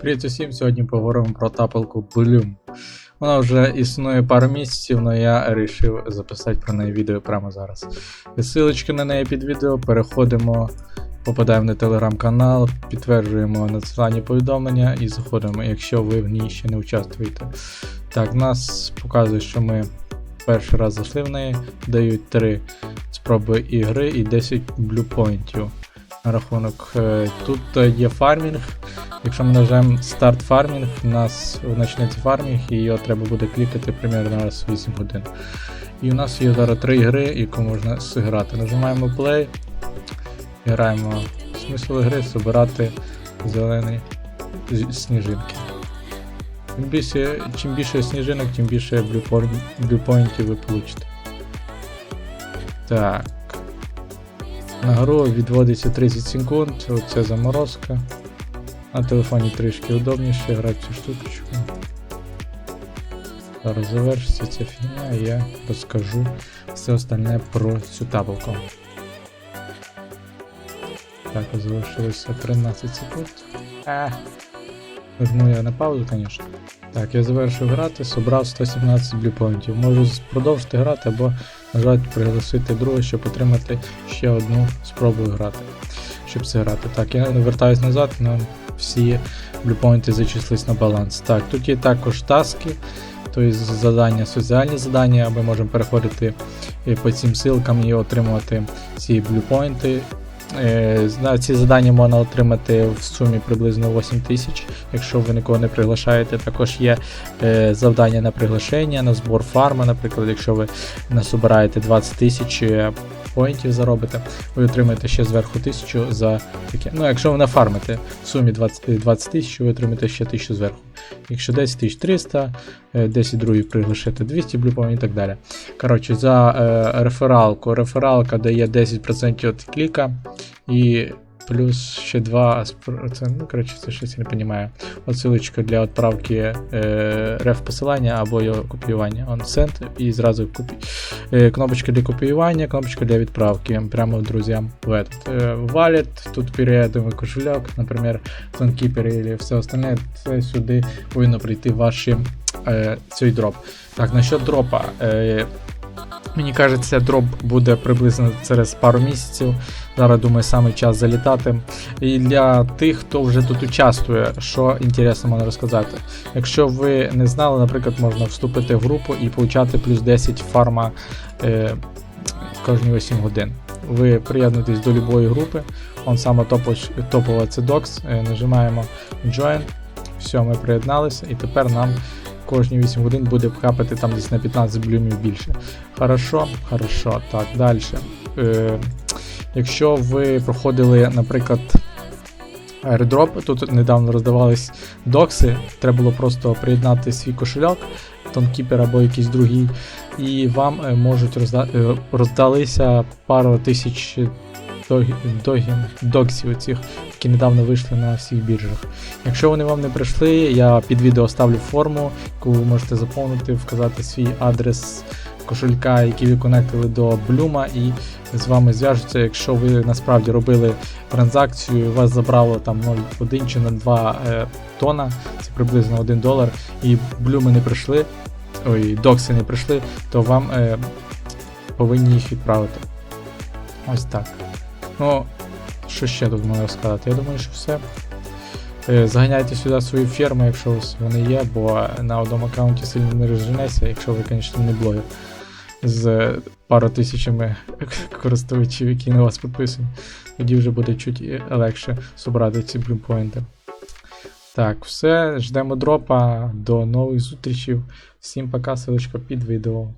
Привіт усім! Сьогодні поговоримо про тапалку Bloom. Вона вже існує пару місяців, але я вирішив записати про неї відео прямо зараз. Силочки на неї під відео, переходимо, попадаємо на телеграм-канал, підтверджуємо надсилання повідомлення і заходимо, якщо ви в ній ще не участвуєте. Так, нас показує, що ми перший раз зайшли в неї, дають 3 спроби ігри і 10 блюпоінтів. На рахунок е, тут е, є фармінг. Якщо ми нажмемо старт фармінг, у нас почнеться фармінг і його треба буде клікати примерно раз в 8 годин. І у нас є зараз три ігри, яку можна зіграти. Нажимаємо play, граємо смисл гри, збирати зелені сніжинки. Чим більше, чим більше сніжинок, тим більше блюпоінтів ви получите. Так. На гру відводиться 30 секунд, це заморозка. На телефоні трішки удобніше грати цю штучку. Зараз завершиться ця фігня і я розкажу все остальне про цю таблку. Так, залишилося 13 секунд. А. Нажму я на паузу, звісно. Так, я завершив грати, собрав 117 блюпоінтів. Можу продовжити грати або нажати пригласити друга, щоб отримати ще одну спробу грати. Щоб це грати. Так, я вертаюсь назад, на всі блюпоінти зачислились на баланс. Так, тут є також таски, тобто задання, соціальні задання, ми можемо переходити е, по цим ссылкам і отримувати ці блюпоінти. Е, ці завдання можна отримати в сумі приблизно 8 тисяч, якщо ви нікого не приглашаєте. Також є е, завдання на приглашення, на збор фарма, наприклад, якщо ви насобираєте 20 тисяч поінтів заробите, ви отримаєте ще зверху 1000 за таке. Ну, якщо ви нафармите в сумі 20 20 тисяч, ви отримаєте ще 1000 зверху. Якщо 10 тисяч 300, е, 10 другів приглашити 200 блюпом і так далі. Коротше, за е, рефералку. Рефералка дає 10% від кліка і плюс ще 2 спр- це, ну, коротше, це щось я не розумію. Отсилочка для відправки е, реф посилання або його копіювання. Он send і зразу копі... е, кнопочка для копіювання, кнопочка для відправки прямо друзям в этот. Е, Wallet, тут передаємо кошельок, наприклад, Zonkeeper і все остальне, це сюди повинно прийти ваші е, цей дроп. Так, насчет дропа. Е, Мені кажеться, дроп буде приблизно через пару місяців. Зараз думаю, саме час залітати. І для тих, хто вже тут участвує, що інтересно можна розказати. Якщо ви не знали, наприклад, можна вступити в групу і получати плюс 10 фарма е, кожні 8 годин. Ви приєднуєтесь до будь-якої групи, он саме топова це Docs, е, нажимаємо Join. Все, ми приєдналися, і тепер нам кожні 8 годин буде капати там десь на 15 блюмів більше. Хорошо, хорошо. Так, далі. Е, якщо ви проходили, наприклад, airdrop, тут недавно роздавались докси, треба було просто приєднати свій кошельок, тонкіпер або якийсь другий, і вам е, можуть розда... е, роздалися пару тисяч доксів цих, які недавно вийшли на всіх біржах. Якщо вони вам не прийшли, я під відео ставлю форму, яку ви можете заповнити, вказати свій адрес кошелька, який ви конектили до Блюма, і з вами зв'яжуться, якщо ви насправді робили транзакцію, вас забрало там 0,1 чи 0,2 е, тона, це приблизно 1 долар, і блюми не прийшли, ой, докси не прийшли, то вам е, повинні їх відправити. Ось так. Ну, що ще тут можна сказати? Я думаю, що все. Е, Заганяйте сюди свої ферми, якщо вони є, бо на одному аккаунті сильно не розженеться, якщо ви, звісно, не блогер з пару тисячами користувачів, які на вас підписані. Тоді вже буде чуть легше собрати ці блюпоінти. Так, все, ждемо дропа. До нових зустрічей. Всім пока, ссылочка під відео.